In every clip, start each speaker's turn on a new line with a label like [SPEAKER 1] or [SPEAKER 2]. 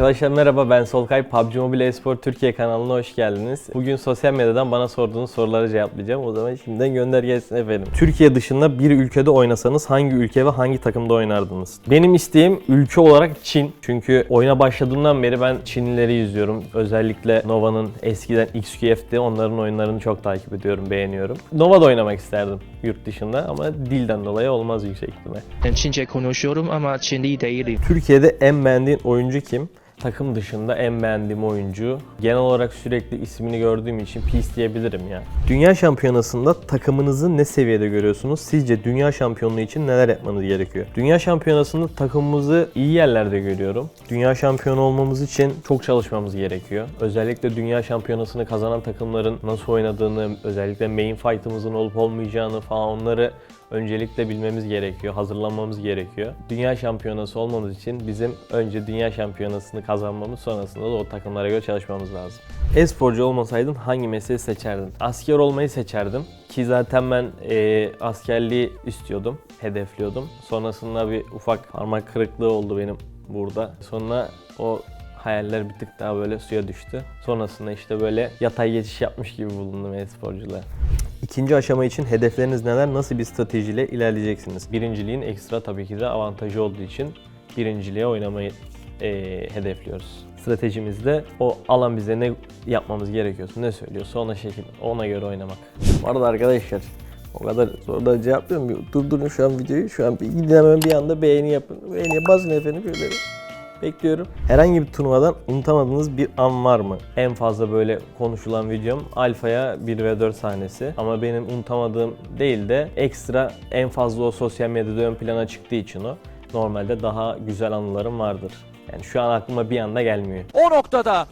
[SPEAKER 1] Arkadaşlar merhaba ben Solkay. PUBG Mobile Espor Türkiye kanalına hoş geldiniz. Bugün sosyal medyadan bana sorduğunuz soruları cevaplayacağım. O zaman şimdiden gönder gelsin efendim. Türkiye dışında bir ülkede oynasanız hangi ülke ve hangi takımda oynardınız? Benim isteğim ülke olarak Çin. Çünkü oyuna başladığımdan beri ben Çinlileri izliyorum. Özellikle Nova'nın eskiden XQF'ti. Onların oyunlarını çok takip ediyorum, beğeniyorum. Nova'da oynamak isterdim yurt dışında ama dilden dolayı olmaz yüksek ihtimal.
[SPEAKER 2] Ben Çince konuşuyorum ama Çinli değilim.
[SPEAKER 1] Türkiye'de en beğendiğin oyuncu kim? Takım dışında en beğendiğim oyuncu. Genel olarak sürekli ismini gördüğüm için pis diyebilirim ya. Dünya şampiyonasında takımınızı ne seviyede görüyorsunuz? Sizce dünya şampiyonluğu için neler yapmanız gerekiyor? Dünya şampiyonasında takımımızı iyi yerlerde görüyorum. Dünya şampiyonu olmamız için çok çalışmamız gerekiyor. Özellikle dünya şampiyonasını kazanan takımların nasıl oynadığını, özellikle main fight'ımızın olup olmayacağını falan onları öncelikle bilmemiz gerekiyor, hazırlanmamız gerekiyor. Dünya şampiyonası olmamız için bizim önce dünya şampiyonasını kazanmamız sonrasında da o takımlara göre çalışmamız lazım. E-sporcu olmasaydın hangi mesleği seçerdin? Asker olmayı seçerdim. Ki zaten ben e, askerliği istiyordum, hedefliyordum. Sonrasında bir ufak parmak kırıklığı oldu benim burada. Sonra o hayaller bir tık daha böyle suya düştü. Sonrasında işte böyle yatay geçiş yapmış gibi bulundum e-sporculuğa. İkinci aşama için hedefleriniz neler? Nasıl bir stratejiyle ilerleyeceksiniz? Birinciliğin ekstra tabii ki de avantajı olduğu için birinciliğe oynamayı eee, hedefliyoruz. Stratejimizde o alan bize ne yapmamız gerekiyorsa, ne söylüyorsa ona şekil, ona göre oynamak. Bu arada arkadaşlar o kadar sorudan cevaplıyorum. Durdurun şu an videoyu. Şu an bir hemen bir anda beğeni yapın. Beğeni basın efendim şöyle. Bekliyorum. Herhangi bir turnuvadan unutamadığınız bir an var mı? En fazla böyle konuşulan videom Alfa'ya 1 ve 4 sahnesi. Ama benim unutamadığım değil de ekstra en fazla o sosyal medyada ön plana çıktığı için o. Normalde daha güzel anılarım vardır. Yani şu an aklıma bir anda gelmiyor.
[SPEAKER 3] O noktada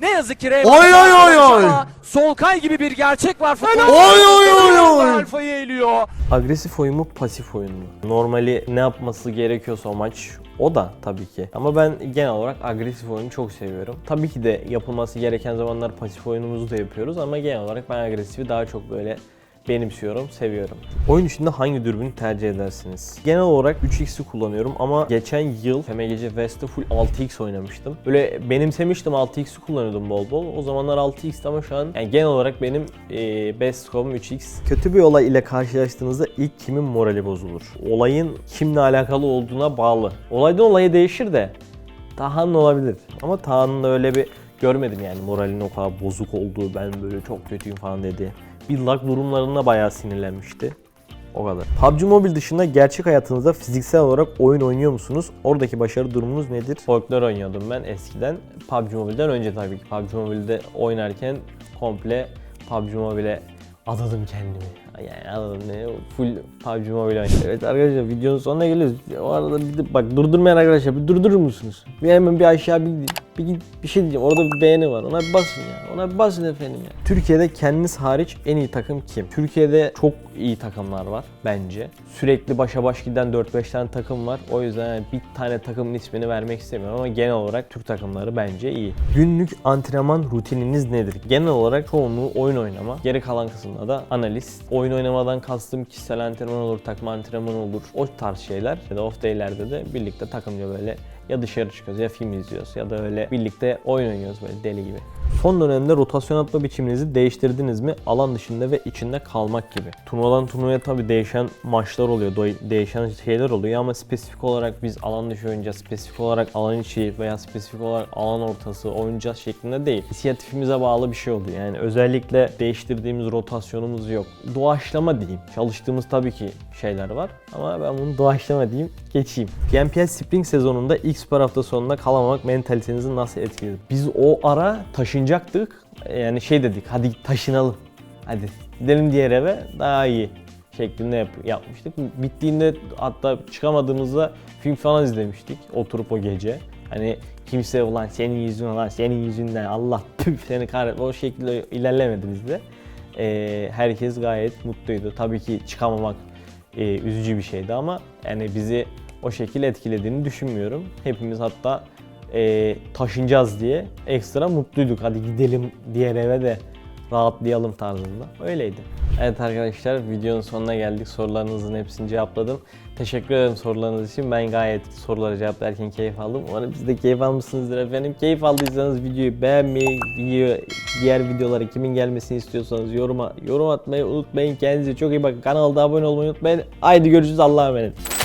[SPEAKER 3] ne yazık ki Ray
[SPEAKER 4] Oy, oy, oy, oy.
[SPEAKER 3] Solkay gibi bir gerçek var. Futbol
[SPEAKER 4] Oy, oy, oy, oy.
[SPEAKER 3] Alfa'yı eliyor.
[SPEAKER 1] Agresif oyun mu, pasif oyun mu? Normali ne yapması gerekiyorsa o maç o da tabii ki. Ama ben genel olarak agresif oyunu çok seviyorum. Tabii ki de yapılması gereken zamanlar pasif oyunumuzu da yapıyoruz ama genel olarak ben agresifi daha çok böyle benimsiyorum, seviyorum. Oyun içinde hangi dürbünü tercih edersiniz? Genel olarak 3x'i kullanıyorum ama geçen yıl FMGC West'te full 6x oynamıştım. Böyle benimsemiştim 6x'i kullanıyordum bol bol. O zamanlar 6x'ti ama şu an yani genel olarak benim e, best score'um 3x. Kötü bir olay ile karşılaştığınızda ilk kimin morali bozulur? Olayın kimle alakalı olduğuna bağlı. Olaydan olaya değişir de Taha'nın olabilir. Ama Taha'nın öyle bir görmedim yani moralinin o kadar bozuk olduğu, ben böyle çok kötüyüm falan dedi. Bir lag durumlarına bayağı sinirlenmişti. O kadar. PUBG Mobile dışında gerçek hayatınızda fiziksel olarak oyun oynuyor musunuz? Oradaki başarı durumunuz nedir? Folklore oynuyordum ben eskiden. PUBG Mobile'den önce tabii ki. PUBG Mobile'de oynarken komple PUBG Mobile'e adadım kendimi. Yani adadım ne? Full PUBG Mobile oynuyorum. Evet arkadaşlar videonun sonuna geliyoruz. O arada bir de bak durdurmayan arkadaşlar bir durdurur musunuz? Bir hemen bir aşağı bir bir, bir şey diyeceğim. Orada bir beğeni var. Ona bir basın ya. Ona bir basın efendim ya. Türkiye'de kendiniz hariç en iyi takım kim? Türkiye'de çok iyi takımlar var bence. Sürekli başa baş giden 4-5 tane takım var. O yüzden bir tane takımın ismini vermek istemiyorum ama genel olarak Türk takımları bence iyi. Günlük antrenman rutininiz nedir? Genel olarak çoğunluğu oyun oynama. Geri kalan kısımda da analiz. Oyun oynamadan kastım kişisel antrenman olur, takım antrenmanı olur. O tarz şeyler. Ya da off day'lerde de birlikte takımca böyle ya dışarı çıkıyoruz ya film izliyoruz ya da öyle birlikte oyun oynuyoruz böyle deli gibi. Son dönemde rotasyon atma biçiminizi değiştirdiniz mi? Alan dışında ve içinde kalmak gibi. Turnuvadan turnuvaya tabii değişen maçlar oluyor, değişen şeyler oluyor ama spesifik olarak biz alan dışı oynayacağız, spesifik olarak alan içi veya spesifik olarak alan ortası oynayacağız şeklinde değil. İnisiyatifimize bağlı bir şey oluyor. Yani özellikle değiştirdiğimiz rotasyonumuz yok. Doğaçlama diyeyim. Çalıştığımız tabii ki şeyler var ama ben bunu doğaçlama diyeyim, geçeyim. GMPL Spring sezonunda ilk süper hafta sonunda kalamamak mentalitenizi nasıl etkiledi? Biz o ara taşınacaktık. Yani şey dedik, hadi taşınalım. Hadi gidelim diğer eve daha iyi şeklinde yap- yapmıştık. Bittiğinde hatta çıkamadığımızda film falan izlemiştik oturup o gece. Hani kimse ulan senin yüzünden lan senin yüzünden Allah püf seni kahret o şekilde ilerlemedi bizde. Ee, herkes gayet mutluydu. Tabii ki çıkamamak e, üzücü bir şeydi ama yani bizi o şekilde etkilediğini düşünmüyorum. Hepimiz hatta e, taşınacağız diye ekstra mutluyduk. Hadi gidelim diğer eve de rahatlayalım tarzında. Öyleydi. Evet arkadaşlar videonun sonuna geldik. Sorularınızın hepsini cevapladım. Teşekkür ederim sorularınız için. Ben gayet sorulara cevap verirken keyif aldım. Umarım siz de keyif almışsınızdır efendim. Keyif aldıysanız videoyu beğenmeyi, video, diğer videolara kimin gelmesini istiyorsanız yoruma yorum atmayı unutmayın. Kendinize çok iyi bakın. Kanalda abone olmayı unutmayın. Haydi görüşürüz. Allah'a emanet.